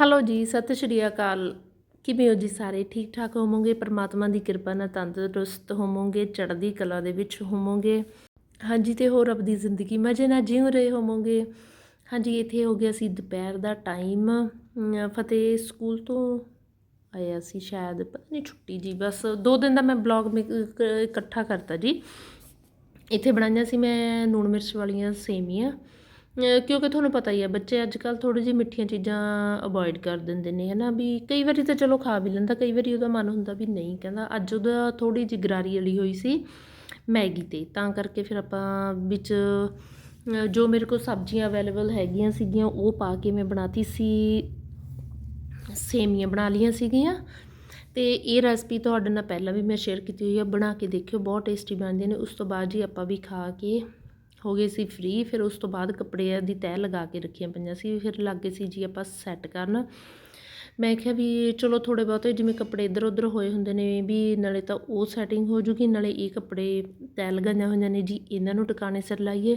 Hello ਜੀ, ਸਤਿ ਸ਼੍ਰੀ ਅਕਾਲ। ਕਿਵੇਂ ਹੋ ਜੀ ਸਾਰੇ? ਠੀਕ ਠਾਕ ਹੋਵੋਗੇ? ਪਰਮਾਤਮਾ ਦੀ ਕਿਰਪਾ ਨਾਲ ਤੰਦਰੁਸਤ ਹੋਵੋਗੇ, ਚੜ੍ਹਦੀ ਕਲਾ ਦੇ ਵਿੱਚ ਹੋਵੋਗੇ। ਹਾਂਜੀ, ਤੇ ਹੋਰ ਆਪਣੀ ਜ਼ਿੰਦਗੀ ਮਜ਼ੇ ਨਾਲ ਜਿਉ ਰਹੇ ਹੋਵੋਗੇ। ਹਾਂਜੀ, ਇੱਥੇ ਹੋ ਗਿਆ ਸੀ ਦੁਪਹਿਰ ਦਾ ਟਾਈਮ। ਫਤਿਹ ਸਕੂਲ ਤੋਂ ਆਇਆ ਸੀ ਸ਼ਾਇਦ, ਪਤਾ ਨਹੀਂ, ਛੁੱਟੀ ਜੀ, ਬਸ ਦੋ ਦਿਨ ਦਾ ਮੈਂ ਬਲੌਗ ਇਕੱਠਾ ਕਰਤਾ ਜੀ। ਇੱਥੇ ਬਣਾਈਆਂ ਸੀ ਮੈਂ ਲੂਣ ਮਿਰਚ ਵਾਲੀਆਂ ਸੇਮੀਆਂ। ਕਿਉਂਕਿ ਤੁਹਾਨੂੰ ਪਤਾ ਹੀ ਹੈ ਬੱਚੇ ਅੱਜ ਕੱਲ ਥੋੜੀ ਜਿਹੀ ਮਿੱਠੀਆਂ ਚੀਜ਼ਾਂ ਅਵੋਇਡ ਕਰ ਦਿੰਦੇ ਨੇ, ਹਨਾ ਵੀ ਕਈ ਵਾਰੀ ਤਾਂ ਚਲੋ ਖਾ ਵੀ ਲੈਂਦਾ, ਕਈ ਵਾਰੀ ਉਹਦਾ ਮਨ ਹੁੰਦਾ ਵੀ ਨਹੀਂ ਕਹਿੰਦਾ। ਅੱਜ ਉਹਦਾ ਥੋੜੀ ਜਿਹੀ ਗਰਾਰੀ ਵਾਲੀ ਹੋਈ ਸੀ ਮੈਗੀ ਤੇ, ਤਾਂ ਕਰਕੇ ਫਿਰ ਆਪਾਂ ਵਿੱਚ ਜੋ ਮੇਰੇ ਕੋਲ ਸਬਜ਼ੀਆਂ ਅਵੇਲੇਬਲ ਹੈਗੀਆਂ ਸੀਗੀਆਂ, ਉਹ ਪਾ ਕੇ ਮੈਂ ਬਣਾਤੀ ਸੀ, ਸੇਮੀਆਂ ਬਣਾ ਲਈਆਂ ਸੀਗੀਆਂ। ਤੇ ਇਹ ਰੈਸਪੀ ਤੁਹਾਡੇ ਨਾਲ ਪਹਿਲਾਂ ਵੀ ਮੈਂ ਸ਼ੇਅਰ ਕੀਤੀ ਹੋਈ ਆ, ਬਣਾ ਕੇ ਦੇਖਿਓ, ਬਹੁਤ ਟੇਸਟੀ ਬਣਦੀਆਂ ਨੇ, ਉਸ ਤੋਂ ਬਾਅਦ ਜੀ ਆਪਾਂ ਵੀ ਖਾ ਕੇ ਹੋ ਗਏ ਸੀ ਫ੍ਰੀ ਫਿਰ ਉਸ ਤੋਂ ਬਾਅਦ ਕੱਪੜਿਆਂ ਦੀ ਤਹਿ ਲਗਾ ਕੇ ਰੱਖੀਆਂ ਪਈਆਂ ਸੀ, ਫਿਰ ਲੱਗ ਗਏ ਸੀ ਜੀ ਆਪਾਂ ਸੈੱਟ ਕਰਨ। ਮੈਂ ਕਿਹਾ ਵੀ ਚਲੋ ਥੋੜੇ ਬਹੁਤੇ ਜਿਵੇਂ ਕੱਪੜੇ ਇੱਧਰ ਉੱਧਰ ਹੋਏ ਹੁੰਦੇ ਨੇ, ਵੀ ਨਾਲੇ ਤਾਂ ਉਹ ਸੈਟਿੰਗ ਹੋ ਜੂਗੀ, ਨਾਲੇ ਇਹ ਕੱਪੜੇ ਤੈਅ ਲਗਾਈਆਂ ਹੋਈਆਂ ਨੇ, ਜੀ ਇਹਨਾਂ ਨੂੰ ਟਿਕਾਣੇ ਸਿਰ ਲਾਈਏ।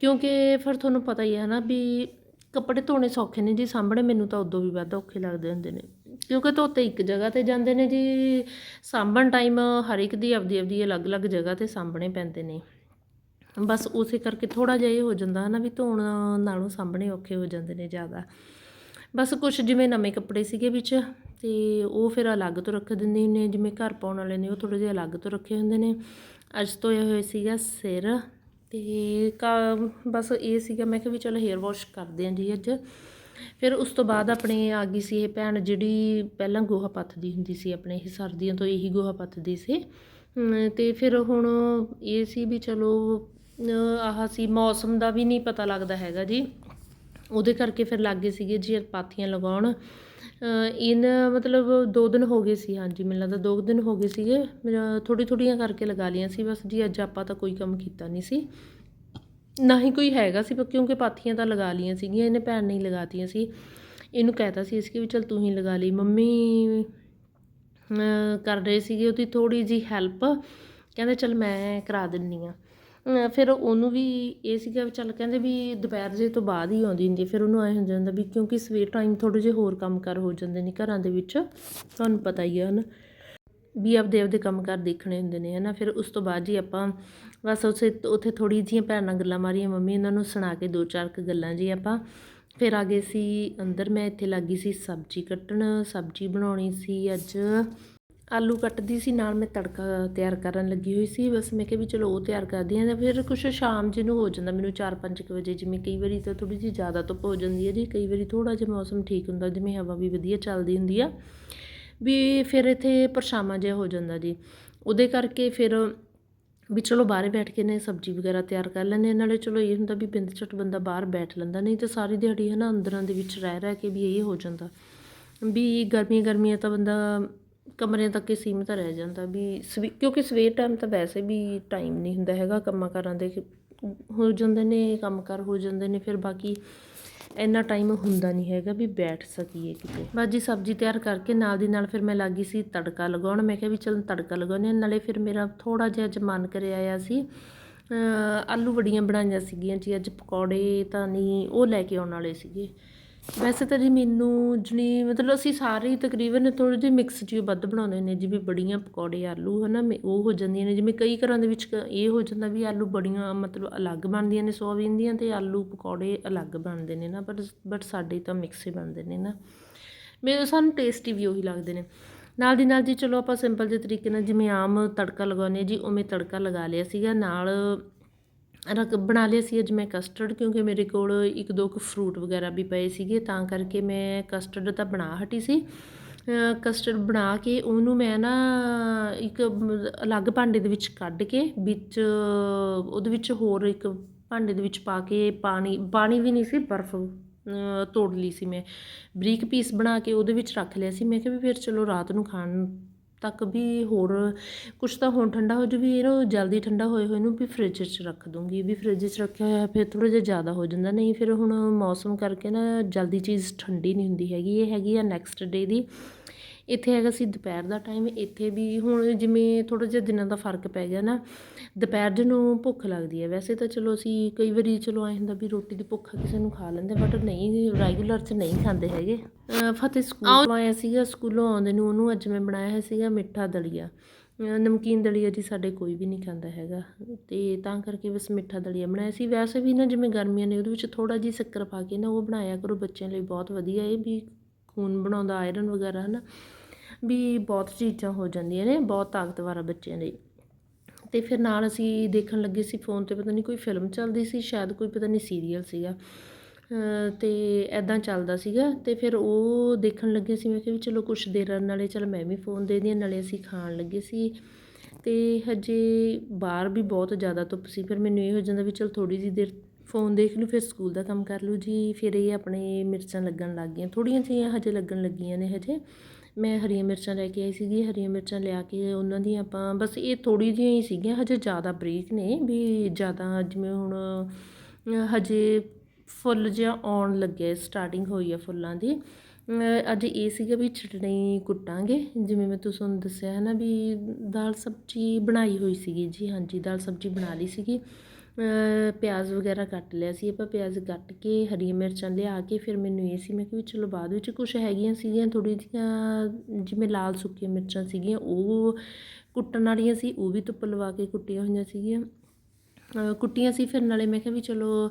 ਕਿਉਂਕਿ ਫਿਰ ਤੁਹਾਨੂੰ ਪਤਾ ਹੀ ਹੈ ਨਾ ਵੀ ਕੱਪੜੇ ਧੋਣੇ ਸੌਖੇ ਨੇ ਜੀ, ਸਾਹਮਣੇ ਮੈਨੂੰ ਤਾਂ ਉਦੋਂ ਵੀ ਵੱਧ ਔਖੇ ਲੱਗਦੇ ਹੁੰਦੇ ਨੇ। ਕਿਉਂਕਿ ਧੋਤੇ ਇੱਕ ਜਗ੍ਹਾ ਤੇ ਜਾਂਦੇ ਨੇ ਜੀ, ਸਾਂਭਣ ਟਾਈਮ ਹਰ ਇੱਕ ਦੀ ਆਪਦੀ ਆਪਦੀ ਅਲੱਗ-ਅਲੱਗ ਜਗ੍ਹਾ ਤੇ ਸਾਂਭਣੇ ਪੈਂਦੇ ਨੇ। ਬਸ ਉਸੇ ਕਰਕੇ ਥੋੜਾ ਜਿਹਾ ਇਹ ਹੋ ਜਾਂਦਾ ਹੈ ਨਾ ਵੀ ਧੋਣ ਨਾਲੋਂ ਸਾਂਭਣੇ ਔਖੇ ਹੋ ਜਾਂਦੇ ਨੇ ਜ਼ਿਆਦਾ। ਬਸ ਕੁਝ ਜਿਵੇਂ ਨਵੇਂ ਕੱਪੜੇ ਸੀਗੇ ਵਿੱਚ ਤੇ ਉਹ ਫਿਰ ਅਲੱਗ ਤੋਂ ਰੱਖ ਦਿੰਦੇ ਨੇ, ਜਿਵੇਂ ਘਰ ਪਾਉਣ ਵਾਲੇ ਨੇ ਉਹ ਥੋੜੇ ਜਿਹੇ ਅਲੱਗ ਤੋਂ ਰੱਖੇ ਹੁੰਦੇ ਨੇ। ਅੱਜ ਧੋਏ ਹੋਏ ਸੀਗਾ ਸਿਰ ਤੇ ਕਾ ਬਸ ਇਹ ਸੀਗਾ, ਮੈਂ ਕਿਹਾ ਵੀ ਚਲੋ ਹੇਅਰ ਵਾਸ਼ ਕਰਦੇ ਆਂ ਜੀ ਅੱਜ। ਫਿਰ ਉਸ ਤੋਂ ਬਾਅਦ ਆਪਣੇ ਆ ਗਈ ਸੀ ਇਹ ਭੈਣ ਜਿਹੜੀ ਪਹਿਲਾਂ ਗੋਹਾ ਪੱਥਦੀ ਹੁੰਦੀ ਸੀ ਆਪਣੇ, ਇਹ ਸਰਦੀਆਂ ਤੋਂ ਇਹੀ ਗੋਹਾ ਪੱਥਦੀ ਸੀ। ਅਮ ਤੇ ਫਿਰ ਹੁਣ ਇਹ ਸੀ ਵੀ ਚਲੋ ਆਹ ਸੀ, ਮੌਸਮ ਦਾ ਵੀ ਨਹੀਂ ਪਤਾ ਲੱਗਦਾ ਹੈਗਾ ਜੀ। ਉਹਦੇ ਕਰਕੇ ਫਿਰ ਲੱਗ ਗਏ ਸੀਗੇ ਜੀ ਪਾਥੀਆਂ ਲਗਾਉਣ। ਇਨ ਮਤਲਬ ਦੋ ਦਿਨ ਹੋ ਗਏ ਸੀ, ਹਾਂਜੀ ਮੈਨੂੰ ਲੱਗਦਾ ਦੋ ਕੁ ਦਿਨ ਹੋ ਗਏ ਸੀਗੇ। ਥੋੜ੍ਹੀ ਥੋੜ੍ਹੀਆਂ ਕਰਕੇ ਲਗਾ ਲਈਆਂ ਸੀ, ਬਸ ਜੀ ਅੱਜ ਆਪਾਂ ਤਾਂ ਕੋਈ ਕੰਮ ਕੀਤਾ ਨਹੀਂ ਸੀ। ਨਾ ਹੀ ਕੋਈ ਹੈਗਾ ਸੀ, ਪਰ ਕਿਉਂਕਿ ਪਾਥੀਆਂ ਤਾਂ ਲਗਾ ਲਈਆਂ ਸੀਗੀਆਂ, ਇਹਨੇ ਭੈਣ ਨੇ ਹੀ ਲਗਾਤੀਆਂ ਸੀ। ਇਹਨੂੰ ਕਹਿਤਾ ਸੀ ਇਸਕੇ ਵੀ ਚਲ ਤੂੰ ਹੀ ਲਗਾ ਲਈ। ਮੰਮੀ ਕਰ ਰਹੇ ਸੀਗੇ ਉਹਦੀ ਥੋੜੀ ਜੀ ਹੈਲਪ ਕਹਿੰਦੇ ਚਲ ਮੈਂ ਕਰਾ ਦਿੰਨੀ ਆ। ਫਿਰ ਉਹਨੂੰ ਵੀ ਇਹ ਸੀਗਾ ਵੀ ਚੱਲ ਕਹਿੰਦੇ ਵੀ ਦੁਪਹਿਰ ਜੇ ਤੋਂ ਬਾਅਦ ਹੀ ਆਉਂਦੀ ਹੁੰਦੀ ਫਿਰ ਉਹਨੂੰ ਐਂ ਹੋ ਜਾਂਦਾ ਵੀ ਕਿਉਂਕਿ ਸਵੇਰ ਟਾਈਮ ਥੋੜ੍ਹੇ ਜਿਹੇ ਹੋਰ ਕੰਮ ਕਾਰ ਹੋ ਜਾਂਦੇ ਨੇ ਘਰਾਂ ਦੇ ਵਿੱਚ। ਤੁਹਾਨੂੰ ਪਤਾ ਹੀ ਹੈ ਹਨ। ਵੀ ਆਪਦੇ ਆਪਦੇ ਕੰਮ ਕਾਰ ਦੇਖਣੇ ਹੁੰਦੇ ਨੇ ਹਨਾ। ਫਿਰ ਉਸ ਤੋਂ ਬਾਅਦ ਜੀ ਆਪਾਂ ਬਸ ਉਸੇ ਉੱਥੇ ਥੋੜੀ ਜਿਹੀਆਂ ਭੈਣਾਂ ਗੱਲਾਂ ਮਾਰੀਆਂ ਮੰਮੀ ਇਹਨਾਂ ਨੂੰ ਸੁਣਾ ਕੇ ਦੋ ਚਾਰ ਕੁ ਗੱਲਾਂ ਜੀ ਆਪਾਂ। ਫਿਰ ਆ ਗਏ ਸੀ ਅੰਦਰ। ਮੈਂ ਇੱਥੇ ਲੱਗੀ ਸੀ ਸਬਜ਼ੀ ਕੱਟਣ। ਸਬਜ਼ੀ ਬਣਾਉਣੀ ਸੀ ਅੱਜ। ਆਲੂ ਕੱਟਦੀ ਸੀ, ਨਾਲ ਮੈਂ ਤੜਕਾ ਤਿਆਰ ਕਰਨ ਲੱਗੀ ਹੋਈ ਸੀ, ਬਸ ਮੈਂ ਕਿਹਾ ਵੀ ਚਲੋ ਉਹ ਤਿਆਰ ਕਰਦੀ ਹਾਂ, ਤਾਂ ਫਿਰ ਕੁਛ ਸ਼ਾਮ ਜਿਹਨੂੰ ਹੋ ਜਾਂਦਾ ਮੈਨੂੰ 4-5 ਵਜੇ, ਜਿਵੇਂ ਕਈ ਵਾਰੀ ਤਾਂ ਥੋੜੀ ਜਿਹੀ ਜ਼ਿਆਦਾ ਧੁੱਪ ਹੋ ਜਾਂਦੀ ਹੈ ਜੀ, ਕਈ ਵਾਰੀ ਥੋੜਾ ਜਿਹਾ ਮੌਸਮ ਠੀਕ ਹੁੰਦਾ, ਜਿਵੇਂ ਹਵਾ ਵੀ ਵਧੀਆ ਚੱਲਦੀ ਹੁੰਦੀ ਆ, ਵੀ ਫਿਰ ਇੱਥੇ ਪਰਛਾਵਾਂ ਜਿਹਾ ਹੋ ਜਾਂਦਾ ਜੀ, ਉਹਦੇ ਕਰਕੇ ਫਿਰ ਵੀ ਚਲੋ ਬਾਹਰ ਬੈਠ ਕੇ ਨੇ ਸਬਜ਼ੀ ਵਗੈਰਾ ਤਿਆਰ ਕਰ ਲੈਂਦੇ ਨਾਲੇ ਚਲੋ ਇਹ ਹੁੰਦਾ ਵੀ ਬਿੰਦ ਝਟ ਬੰਦਾ ਬਾਹਰ ਬੈਠ ਲੈਂਦਾ, ਨਹੀਂ ਤਾਂ ਸਾਰੀ ਦਿਹਾੜੀ ਹੈ ਨਾ ਅੰਦਰਾਂ ਦੇ ਵਿੱਚ ਰਹਿ ਰਹਿ ਕੇ ਵੀ ਇਹ ਹੋ ਜਾਂਦਾ, ਵੀ ਗਰਮੀਆਂ ਗਰਮੀਆਂ ਤਾਂ ਬੰਦਾ ਕਮਰਿਆਂ ਤੱਕ ਹੀ ਸੀਮਿਤ ਰਹਿ ਜਾਂਦਾ ਵੀ ਸਵੇ, ਕਿਉਂਕਿ ਸਵੇਰ ਟਾਈਮ ਤਾਂ ਵੈਸੇ ਵੀ ਟਾਈਮ ਨਹੀਂ ਹੁੰਦਾ ਹੈਗਾ ਕੰਮਾਂ ਕਾਰਾਂ ਦੇ ਹੋ ਜਾਂਦੇ ਨੇ, ਕੰਮ ਕਾਰ ਹੋ ਜਾਂਦੇ ਨੇ, ਫਿਰ ਬਾਕੀ ਇੰਨਾ ਟਾਈਮ ਹੁੰਦਾ ਨਹੀਂ ਹੈਗਾ ਵੀ ਬੈਠ ਸਕੀਏ ਕਿਤੇ। ਬਸ ਜੀ ਸਬਜ਼ੀ ਤਿਆਰ ਕਰਕੇ ਨਾਲ ਦੀ ਨਾਲ ਫਿਰ ਮੈਂ ਲੱਗੀ ਸੀ ਤੜਕਾ ਲਗਾਉਣ, ਮੈਂ ਕਿਹਾ ਵੀ ਚਲ ਤੜਕਾ ਲਗਾਉਂਦੇ ਹਾਂ, ਨਾਲੇ ਫਿਰ ਮੇਰਾ ਥੋੜਾ ਜਿਹਾ ਅੱਜ ਮਨ ਕਰਿਆ ਆਇਆ ਸੀ ਆਲੂ ਵੜੀਆਂ ਬਣਾਈਆਂ ਸੀਗੀਆਂ ਜੀ, ਅੱਜ ਪਕੌੜੇ ਤਾਂ ਨਹੀਂ, ਉਹ ਲੈ ਕੇ ਆਉਣ ਵਾਲੇ ਸੀਗੇ। ਵੈਸੇ ਤਾਂ ਜੀ ਮੈਨੂੰ ਜਿਹੜੀ ਮਤਲਬ ਅਸੀਂ ਸਾਰੇ ਹੀ ਤਕਰੀਬਨ ਥੋੜ੍ਹੇ ਜਿਹੇ ਮਿਕਸ ਜਿਹੇ ਵੱਧ ਬਣਾਉਂਦੇ ਨੇ ਜਿਵੇਂ ਬੜੀਆਂ ਪਕੌੜੇ, ਆਲੂ ਹਨਾ, ਮੇ- ਉਹ ਹੋ ਜਾਂਦੀਆਂ ਨੇ, ਜਿਵੇਂ ਕਈ ਘਰਾਂ ਦੇ ਵਿੱਚ ਕ- ਇਹ ਹੋ ਜਾਂਦਾ ਵੀ ਆਲੂ ਬੜੀਆਂ ਮਤਲਬ ਅਲੱਗ ਬਣਦੀਆਂ ਨੇ, ਸੋਆਬੀਨ ਦੀਆਂ ਅਤੇ ਆਲੂ ਪਕੌੜੇ ਅਲੱਗ ਬਣਦੇ ਨੇ ਨਾ ਬਟ ਬਟ ਸਾਡੇ ਤਾਂ ਮਿਕਸ ਹੀ ਬਣਦੇ ਨੇ ਨਾ। ਮੇਰੇ ਸਾਨੂੰ ਟੇਸਟੀ ਵੀ ਉਹੀ ਲੱਗਦੇ ਨੇ। ਨਾਲ ਦੀ ਨਾਲ ਜੀ ਚਲੋ ਆਪਾਂ ਸਿੰਪਲ ਜਿਹੇ ਤਰੀਕੇ ਨਾਲ ਜਿਵੇਂ ਆਮ ਤੜਕਾ ਲਗਾਉਂਦੇ ਜੀ, ਉਵੇਂ ਤੜਕਾ ਲਗਾ ਲਿਆ ਸੀਗਾ, ਨਾਲ ਰਕ ਬਣਾ ਲਿਆ ਸੀ ਅੱਜ ਮੈਂ ਕਸਟਰਡ ਕਿਉਂਕਿ ਮੇਰੇ ਕੋਲ ਇੱਕ ਦੋ ਕੁ ਫਰੂਟ ਵਗੈਰਾ ਵੀ ਪਏ ਸੀਗੇ, ਤਾਂ ਕਰਕੇ ਮੈਂ ਕਸਟਰਡ ਤਾਂ ਬਣਾ ਹਟੀ ਸੀ। ਕਸਟਰਡ ਬਣਾ ਕੇ ਉਹਨੂੰ ਮੈਂ ਨਾ ਇੱਕ ਅਲੱਗ ਭਾਂਡੇ ਦੇ ਵਿੱਚ ਕੱਢ ਕੇ, ਵਿੱਚ ਉਹਦੇ ਵਿੱਚ ਹੋਰ ਇੱਕ ਭਾਂਡੇ ਦੇ ਵਿੱਚ ਪਾ ਕੇ ਪਾਣੀ ਪਾਣੀ ਵੀ ਨਹੀਂ ਸੀ, ਬਰਫ਼ ਤੋੜ ਲਈ ਸੀ ਮੈਂ। ਬਰੀਕ ਪੀਸ ਬਣਾ ਕੇ ਉਹਦੇ ਵਿੱਚ ਰੱਖ ਲਿਆ ਸੀ। ਮੈਂ ਕਿਹਾ ਵੀ ਫਿਰ ਚਲੋ ਰਾਤ ਨੂੰ ਖਾਣ ਤੱਕ ਵੀ ਹੋਰ ਕੁਛ ਤਾਂ ਹੁਣ ਠੰਡਾ ਹੋ ਜੂ ਵੀ ਇਹਨੂੰ ਜਲਦੀ ਠੰਡਾ ਹੋਏ ਹੋਏ ਨੂੰ ਵੀ ਫ੍ਰਿਜ 'ਚ ਰੱਖ ਦੂੰਗੀ ਵੀ ਫ੍ਰਿਜ 'ਚ ਰੱਖਿਆ ਹੋਇਆ ਫਿਰ ਥੋੜ੍ਹਾ ਜਿਹਾ ਜ਼ਿਆਦਾ ਹੋ ਜਾਂਦਾ, ਨਹੀਂ ਫਿਰ ਹੁਣ ਮੌਸਮ ਕਰਕੇ ਨਾ ਜਲਦੀ ਚੀਜ਼ ਠੰਡੀ ਨਹੀਂ ਹੁੰਦੀ ਹੈਗੀ, ਇਹ ਹੈਗੀ ਆ ਨੈਕਸਟ ਡੇ ਦੀ। ਇੱਥੇ ਹੈਗਾ ਸੀ ਦੁਪਹਿਰ ਦਾ ਟਾਈਮ ਇੱਥੇ ਵੀ ਹੁਣ ਜਿਵੇਂ ਥੋੜਾ ਜਿਹਾ ਦਿਨਾਂ ਦਾ ਫ਼ਰਕ ਪੈ ਗਿਆ ਨਾ ਦੁਪਹਿਰ ਨੂੰ ਭੁੱਖ ਲੱਗਦੀ ਹੈ। ਵੈਸੇ ਤਾਂ ਚਲੋ ਅਸੀਂ ਕਈ ਵਾਰੀ ਚਲੋ ਐਂ ਹੁੰਦਾ ਵੀ ਰੋਟੀ ਦੀ ਭੁੱਖ ਕਿਸੇ ਨੂੰ ਖਾ ਲੈਂਦੇ ਬਟ ਨਹੀਂ ਰੈਗੂਲਰ 'ਚ ਨਹੀਂ ਖਾਂਦੇ ਹੈਗੇ। ਫਤਿਹ ਸਕੂਲ ਆਇਆ ਸੀਗਾ ਸਕੂਲੋਂ ਆਉਂਦੇ ਨੂੰ ਉਹਨੂੰ ਅੱਜ ਮੈਂ ਬਣਾਇਆ ਸੀਗਾ ਮਿੱਠਾ ਦਲੀਆ। ਨਮਕੀਨ ਦਲੀਆ ਜੀ ਸਾਡੇ ਕੋਈ ਵੀ ਨਹੀਂ ਖਾਂਦਾ ਹੈਗਾ। ਤੇ ਤਾਂ ਕਰਕੇ ਬਸ ਮਿੱਠਾ ਦਲੀਆ ਬਣਾਇਆ ਸੀ। ਵੈਸੇ ਵੀ ਨਾ ਜਿਵੇਂ ਗਰਮੀਆਂ ਨੇ ਉਹਦੇ ਵਿੱਚ ਥੋੜਾ ਜਿਹੀ ਸ਼ੱਕਰ ਪਾ ਕੇ ਨਾ ਉਹ ਬਣਾਇਆ ਕਰੋ ਬੱਚਿਆਂ ਲਈ ਬਹੁਤ ਵਧੀਆ। ਇਹ ਵੀ ਖੂਨ ਬਣਾਉਂਦਾ ਆਇਰਨ ਵਗੈਰਾ, ਹਨਾ, ਵੀ ਬਹੁਤ ਚੀਜ਼ਾਂ ਹੋ ਜਾਂਦੀਆਂ ਨੇ, ਬਹੁਤ ਤਾਕਤਵਰ ਆ ਬੱਚਿਆਂ ਲਈ। ਤੇ ਫਿਰ ਨਾਲ ਅਸੀਂ ਦੇਖਣ ਲੱਗੇ ਸੀ ਫੋਨ ਤੇ, ਪਤਾ ਨਹੀਂ ਕੋਈ ਫਿਲਮ ਚੱਲਦੀ ਸੀ, ਸ਼ਾਇਦ ਕੋਈ ਪਤਾ ਨਹੀਂ ਸੀਰੀਅਲ ਸੀਗਾ। ਅਹ ਤੇ ਐਦਾਂ ਚੱਲਦਾ ਸੀਗਾ, ਤੇ ਫਿਰ ਉਹ ਦੇਖਣ ਲੱਗੇ ਸੀ, ਮੈਂ ਕਿਹਾ ਵੀ ਚਲੋ ਕੁਛ ਦੇਰ ਨਾਲੇ ਚਲ ਮੈਂ ਵੀ ਫੋਨ ਦੇ ਦਿਆਂ, ਨਾਲੇ ਅਸੀਂ ਖਾਣ ਲੱਗੇ ਸੀ। ਤੇ ਹਜੇ ਬਾਹਰ ਵੀ ਬਹੁਤ ਜ਼ਿਆਦਾ ਧੁੱਪ ਸੀ, ਫਿਰ ਮੈਨੂੰ ਇਹ ਹੋ ਜਾਂਦਾ ਵੀ ਚਲ ਥੋੜੀ ਜਿਹੀ ਦੇਰ ਫੋਨ ਦੇਖ ਲੂ ਫਿਰ ਸਕੂਲ ਦਾ ਕੰਮ ਕਰ ਲੂ ਜੀ, ਫਿਰ ਇਹ ਆਪਣੇ ਮਿਰਚਾਂ ਲੱਗਣ ਲੱਗ ਗਈਆਂ। ਥੋੜ੍ਹੀਆਂ ਜਿਹੀਆਂ ਹਜੇ ਲੱਗਣ ਲੱਗੀਆਂ ਨੇ ਹਜੇ। ਮੈਂ ਹਰੀਆਂ ਮਿਰਚਾਂ ਲੈ ਕੇ ਆਈ ਸੀਗੀ। ਹਰੀਆਂ ਮਿਰਚਾਂ ਲਿਆ ਕੇ ਉਹਨਾਂ ਦੀਆਂ ਆਪਾਂ, ਬਸ ਇਹ ਥੋੜ੍ਹੀ ਜਿਹੀਆਂ ਹੀ ਸੀਗੀਆਂ। ਹਜੇ ਜ਼ਿਆਦਾ ਬਰੀਕ ਨੇ, ਵੀ ਜ਼ਿਆਦਾ ਜਿਵੇਂ ਹੁਣ, ਹਜੇ ਫੁੱਲ ਜਿਹਾ ਆਉਣ ਲੱਗਿਆ ਸਟਾਰਟਿੰਗ ਹੋਈ ਆ ਫੁੱਲਾਂ ਦੀ। ਅੱਜ ਇਹ ਸੀਗਾ ਵੀ ਚਟਣੀ ਕੁੱਟਾਂਗੇ। ਜਿਵੇਂ ਮੈਂ ਤੁਹਾਨੂੰ ਦੱਸਿਆ ਹੈ ਨਾ ਵੀ ਦਾਲ ਸਬਜ਼ੀ ਬਣਾਈ ਹੋਈ ਸੀਗੀ। ਜੀ ਹਾਂਜੀ, ਦਾਲ ਸਬਜ਼ੀ ਬਣਾ ਲਈ ਸੀਗੀ। ਪਿਆਜ਼ ਵਗੈਰਾ ਕੱਟ ਲਿਆ ਸੀ, ਆਪਾਂ ਪਿਆਜ਼ ਕੱਟ ਕੇ ਹਰੀਆਂ ਮਿਰਚਾਂ ਲਿਆ ਕੇ ਫਿਰ ਮੈਨੂੰ ਇਹ ਸੀ, ਮੈਂ ਕਿ ਵੀ ਚਲੋ ਬਾਅਦ ਵਿੱਚ ਕੁਝ ਹੈਗੀਆਂ ਸੀਗੀਆਂ, ਥੋੜ੍ਹੀ ਜਿਹੀਆਂ ਜਿਵੇਂ ਲਾਲ ਸੁੱਕੀਆਂ ਮਿਰਚਾਂ ਸੀਗੀਆਂ, ਉਹ ਕੁੱਟਣ ਵਾਲੀਆਂ ਸੀ, ਉਹ ਵੀ ਧੁੱਪ ਲਵਾ ਕੇ ਕੁੱਟੀਆਂ ਹੋਈਆਂ ਸੀਗੀਆਂ। ਕੁੱਟੀਆਂ ਸੀ ਫਿਰ ਨਾਲੇ ਮੈਂ ਕਿਹਾ ਵੀ ਚਲੋ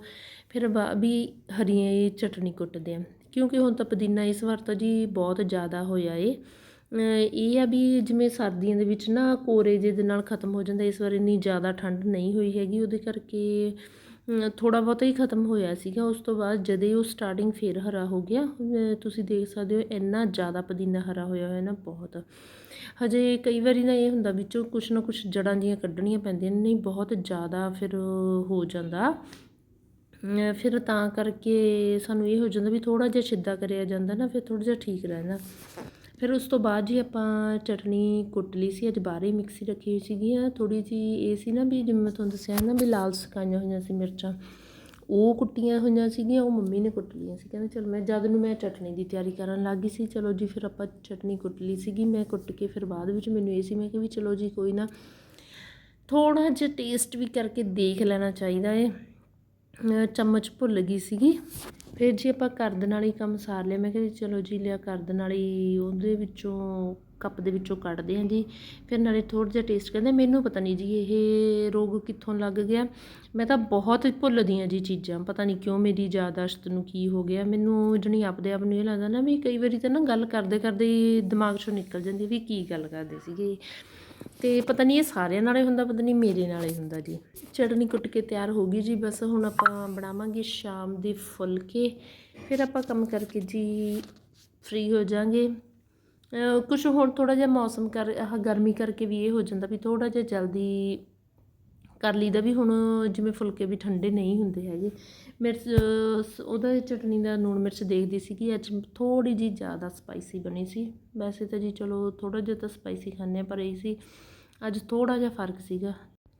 ਫਿਰ ਬਾ- ਵੀ ਹਰੀਆਂ ਇਹ ਚਟਣੀ ਕੁੱਟਦੇ ਆ, ਕਿਉਂਕਿ ਹੁਣ ਤਾਂ ਪੁਦੀਨਾ ਇਸ ਵਾਰ ਤਾਂ ਜੀ ਬਹੁਤ ਜ਼ਿਆਦਾ ਹੋਇਆ ਏ। ਇਹ ਆ ਵੀ ਜਿਵੇਂ ਸਰਦੀਆਂ ਦੇ ਵਿੱਚ ਨਾ ਕੋਰੇ ਜਿਹੇ ਦੇ ਨਾਲ ਖਤਮ ਹੋ ਜਾਂਦਾ, ਇਸ ਵਾਰ ਇੰਨੀ ਜ਼ਿਆਦਾ ਠੰਡ ਨਹੀਂ ਹੋਈ ਹੈਗੀ, ਉਹਦੇ ਕਰਕੇ ਥੋੜਾ ਬਹੁਤਾ ਹੀ ਖਤਮ ਹੋਇਆ ਸੀਗਾ। ਉਸ ਤੋਂ ਬਾਅਦ ਜਦੇ ਉਹ ਸਟਾਰਟਿੰਗ ਫੇਰ ਹਰਾ ਹੋ ਗਿਆ। ਤੁਸੀਂ ਦੇਖ ਸਕਦੇ ਹੋ ਇੰਨਾ ਜ਼ਿਆਦਾ ਪੁਦੀਨਾ ਹਰਾ ਹੋਇਆ ਹੋਇਆ ਨਾ ਬਹੁਤ। ਹਜੇ ਕਈ ਵਾਰੀ ਨਾ ਇਹ ਹੁੰਦਾ ਵਿੱਚੋਂ ਕੁਛ ਨਾ ਕੁਛ ਜੜਾਂ ਜੀਆਂ ਕੱਢਣੀਆਂ ਪੈਂਦੀਆਂ ਨੇ, ਨਹੀਂ ਬਹੁਤ ਜ਼ਿਆਦਾ ਫਿਰ ਹੋ ਜਾਂਦਾ। ਫਿਰ ਤਾਂ ਕਰਕੇ ਸਾਨੂੰ ਇਹ ਹੋ ਜਾਂਦਾ ਵੀ ਥੋੜਾ ਜਿਹਾ ਸਿੱਧਾ ਕਰਿਆ ਜਾਂਦਾ ਨਾ, ਫਿਰ ਥੋੜਾ ਜਿਹਾ ਠੀਕ ਰਹਿੰਦਾ। ਫਿਰ ਉਸ ਤੋਂ ਬਾਅਦ ਜੀ ਆਪਾਂ ਚਟਨੀ ਕੁੱਟ ਲਈ ਸੀ, ਅੱਜ ਬਾਹਰ ਹੀ ਮਿਕਸੀ ਰੱਖੀ ਹੋਈ ਸੀਗੀਆਂ ਥੋੜ੍ਹੀ ਜਿਹੀ ਇਹ ਸੀ ਨਾ ਵੀ ਜਿਵੇਂ ਮੈਂ ਤੁਹਾਨੂੰ ਦੱਸਿਆ ਨਾ ਵੀ ਲਾਲ ਸੁਕਾਈਆਂ ਹੋਈਆਂ ਸੀ ਮਿਰਚਾਂ, ਉਹ ਕੁੱਟੀਆਂ ਹੋਈਆਂ ਸੀਗੀਆਂ, ਉਹ ਮੰਮੀ ਨੇ ਕੁੱਟ ਲਈਆਂ ਸੀ। ਕਹਿੰਦੇ ਚਲ ਮੈਂ, ਜਦ ਨੂੰ ਮੈਂ ਚਟਨੀ ਦੀ ਤਿਆਰੀ ਕਰਨ ਲੱਗ ਗਈ ਸੀ, ਚਲੋ ਜੀ ਫਿਰ ਆਪਾਂ ਚਟਨੀ ਕੁੱਟ ਲਈ ਸੀਗੀ। ਮੈਂ ਕੁੱਟ ਕੇ ਫਿਰ ਬਾਅਦ ਵਿੱਚ ਮੈਨੂੰ ਇਹ ਸੀ, ਮੈਂ ਕਿ ਵੀ ਚਲੋ ਜੀ ਕੋਈ ਨਾ ਥੋੜਾ ਜਿਹਾ ਟੇਸਟ ਵੀ ਕਰਕੇ ਦੇਖ ਲੈਣਾ ਚਾਹੀਦਾ ਏ। ਚਮਚ ਭੁੱਲ ਗਈ ਸੀਗੀ। ਫਿਰ ਜੀ ਆਪਾਂ ਕਰਦ ਨਾਲ ਹੀ ਕੰਮ ਸਾਰ ਲਿਆ। ਮੈਂ ਕਿਹਾ ਜੀ ਚਲੋ ਜੀ, ਲਿਆ ਕਰਦ ਨਾਲ ਹੀ ਉਹਦੇ ਵਿੱਚੋਂ, ਕੱਪ ਦੇ ਵਿੱਚੋਂ ਕੱਢਦੇ ਹਾਂ ਜੀ। ਫਿਰ ਨਾਲੇ ਥੋੜ੍ਹਾ ਜਿਹਾ ਟੇਸਟ ਕਹਿੰਦੇ, ਮੈਨੂੰ ਪਤਾ ਨਹੀਂ ਜੀ ਇਹ ਰੋਗ ਕਿੱਥੋਂ ਲੱਗ ਗਿਆ। ਮੈਂ ਤਾਂ ਬਹੁਤ ਭੁੱਲਦੀ ਹਾਂ ਜੀ ਚੀਜ਼ਾਂ। ਪਤਾ ਨਹੀਂ ਕਿਉਂ ਮੇਰੀ ਯਾਦਾਸ਼ਤ ਨੂੰ ਕੀ ਹੋ ਗਿਆ। ਮੈਨੂੰ ਜਣੀ ਆਪਦੇ ਆਪ ਨੂੰ ਇਹ ਲੱਗਦਾ ਨਾ ਵੀ ਕਈ ਵਾਰੀ ਤਾਂ ਨਾ ਗੱਲ ਕਰਦੇ ਕਰਦੇ ਹੀ ਦਿਮਾਗ 'ਚੋਂ ਨਿਕਲ ਜਾਂਦੀ ਵੀ ਕੀ ਗੱਲ ਕਰਦੇ ਸੀਗੇ। ਤੇ ਪਤਾ ਨਹੀਂ ਇਹ ਸਾਰਿਆਂ ਨਾਲ ਹੀ ਹੁੰਦਾ, ਪਤਾ ਨਹੀਂ ਮੇਰੇ ਨਾਲ ਹੀ ਹੁੰਦਾ ਜੀ। ਚਟਨੀ ਕੁੱਟ ਕੇ ਤਿਆਰ ਹੋ ਗਈ ਜੀ, ਬਸ ਹੁਣ ਆਪਾਂ ਬਣਾਵਾਂਗੇ ਸ਼ਾਮ ਦੇ ਫੁਲਕੇ। ਫਿਰ ਆਪਾਂ ਕੰਮ ਕਰਕੇ ਜੀ ਫ੍ਰੀ ਹੋ ਜਾਾਂਗੇ। ਕੁਝ ਹੁਣ ਥੋੜਾ ਜਿਹਾ ਮੌਸਮ ਕਰ, ਆਹ ਗਰਮੀ ਕਰਕੇ ਵੀ ਇਹ ਹੋ ਜਾਂਦਾ ਵੀ ਥੋੜਾ ਜਿਹਾ ਜਲਦੀ ਕਰ ਲਈਦਾ ਵੀ ਹੁਣ ਜਿਵੇਂ ਫੁਲਕੇ ਵੀ ਠੰਡੇ ਨਹੀਂ ਹੁੰਦੇ ਹੈਗੇ। ਮਿਰਚ ਉਹਦਾ ਚਟਨੀ ਦਾ ਨੂਣ ਮਿਰਚ ਦੇਖਦੀ ਸੀ ਕਿ ਅੱਜ ਥੋੜੀ ਜੀ ਜ਼ਿਆਦਾ ਸਪਾਈਸੀ ਬਣੀ ਸੀ। ਵੈਸੇ ਤਾਂ ਜੀ ਚਲੋ ਥੋੜਾ ਜਿਹਾ ਤਾਂ ਸਪਾਈਸੀ ਖਾਂਦੇ ਹਾਂ, ਪਰ ਇਹ ਸੀ, ਅੱਜ ਥੋੜਾ ਜਿਹਾ ਫ਼ਰਕ ਸੀਗਾ।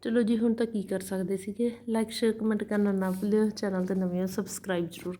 ਚਲੋ ਜੀ, ਹੁਣ ਤਾਂ ਕੀ ਕਰ ਸਕਦੇ ਸੀਗੇ? ਲਾਈਕ ਸ਼ੇਅਰ ਕਮੈਂਟ ਕਰਨਾ ਨਾ ਭੁੱਲਿਓ, ਚੈਨਲ ਤੇ ਨਵੇਂ ਹੋ ਸਬਸਕ੍ਰਾਈਬ ਜ਼ਰੂਰ